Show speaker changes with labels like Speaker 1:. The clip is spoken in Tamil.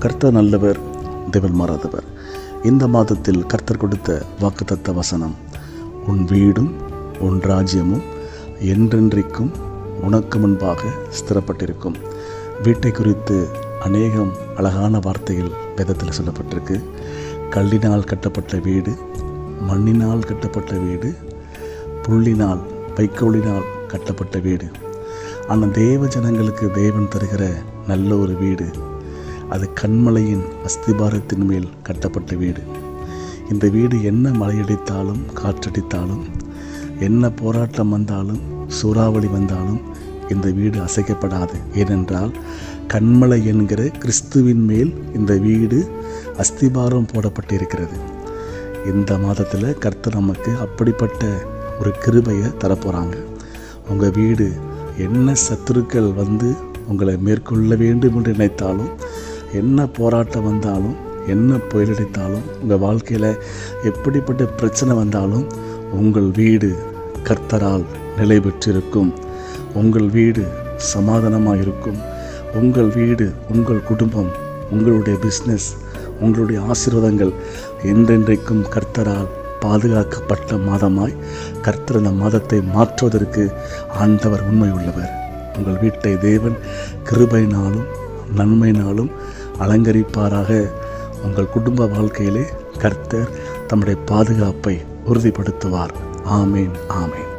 Speaker 1: கர்த்தர் நல்லவர் தேவன் மாறாதவர். இந்த மாதத்தில் கர்த்தர் கொடுத்த வாக்குத்தத்த வசனம் உன் வீடும் உன் ராஜ்யமும் என்றென்றைக்கும் உனக்கு முன்பாக ஸ்திரப்பட்டிருக்கும். வீட்டை குறித்து அநேகம் அழகான வார்த்தைகள் வேதத்தில் சொல்லப்பட்டிருக்கு. கல்லினால் கட்டப்பட்ட வீடு மண்ணினால் கட்டப்பட்ட வீடு புள்ளினால் வைக்கோலினால் கட்டப்பட்ட வீடு. ஆனால் தேவ ஜனங்களுக்கு தேவன் தருகிற நல்ல ஒரு வீடு அது கண்மலையின் அஸ்திபாரத்தின் மேல் கட்டப்பட்ட வீடு. இந்த வீடு என்ன மழையடித்தாலும் காற்றடித்தாலும் என்ன போராட்டம் வந்தாலும் சூறாவளி வந்தாலும் இந்த வீடு அசைக்கப்படாது. ஏனென்றால் கண்மலை என்கிற கிறிஸ்துவின் மேல் இந்த வீடு அஸ்திபாரம் போடப்பட்டிருக்கிறது. இந்த மாதத்தில் கர்த்தர் நமக்கு அப்படிப்பட்ட ஒரு கிருபையை தரப்போகிறாங்க உங்கள் வீடு என்ன சத்துருக்கள் வந்து உங்களை மேற்கொள்ள வேண்டும் என்று நினைத்தாலும் என்ன போராட்டம் வந்தாலும் என்ன புயலடித்தாலும் உங்கள் வாழ்க்கையில் எப்படிப்பட்ட பிரச்சனை வந்தாலும் உங்கள் வீடு கர்த்தரால் நிலை பெற்றிருக்கும். உங்கள் வீடு சமாதானமாக இருக்கும். உங்கள் வீடு உங்கள் குடும்பம் உங்களுடைய பிஸ்னஸ் உங்களுடைய ஆசீர்வாதங்கள் என்றென்றைக்கும் கர்த்தரால் பாதுகாக்கப்பட்ட மாதமாய் கர்த்தர் அந்த மாதத்தை மாற்றுவதற்கு ஆண்டவர் உண்மை உள்ளவர் உங்கள் வீட்டை தேவன் கிருபையினாலும் நன்மையினாலும் அலங்கரிப்பாராக. உங்கள் குடும்ப வாழ்க்கையிலே கர்த்தர் தம்முடைய பாதுகாப்பை உறுதிப்படுத்துவார். ஆமேன் ஆமேன்.